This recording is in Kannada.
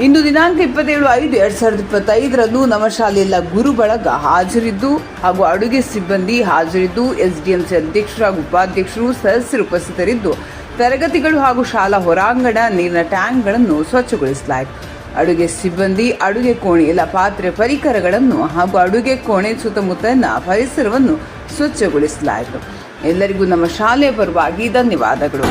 ಇಂದು ದಿನಾಂಕ ಇಪ್ಪತ್ತೇಳು ಐದು ಎರಡು ಸಾವಿರದ ಇಪ್ಪತ್ತೈದರಂದು ನಮ್ಮ ಶಾಲೆಯಲ್ಲ ಗುರು ಬಳಗ ಹಾಜರಿದ್ದು ಹಾಗೂ ಅಡುಗೆ ಸಿಬ್ಬಂದಿ ಹಾಜರಿದ್ದು. ಎಸ್ಡಿಎಂಸಿ ಅಧ್ಯಕ್ಷರು ಹಾಗೂ ಉಪಾಧ್ಯಕ್ಷರು ಸದಸ್ಯರು ಉಪಸ್ಥಿತರಿದ್ದು. ತರಗತಿಗಳು ಹಾಗೂ ಶಾಲಾ ಹೊರಾಂಗಣ ನೀರಿನ ಟ್ಯಾಂಕ್ಗಳನ್ನು ಸ್ವಚ್ಛಗೊಳಿಸಲಾಯಿತು. ಅಡುಗೆ ಸಿಬ್ಬಂದಿ, ಅಡುಗೆ ಕೋಣೆಯಲ್ಲ ಪಾತ್ರೆ ಪರಿಕರಗಳನ್ನು ಹಾಗೂ ಅಡುಗೆ ಕೋಣೆ ಸುತ್ತಮುತ್ತಲಿನ ಪರಿಸರವನ್ನು ಸ್ವಚ್ಛಗೊಳಿಸಲಾಯಿತು. ಎಲ್ಲರಿಗೂ ನಮ್ಮ ಶಾಲೆಯ ಪರವಾಗಿ ಧನ್ಯವಾದಗಳು.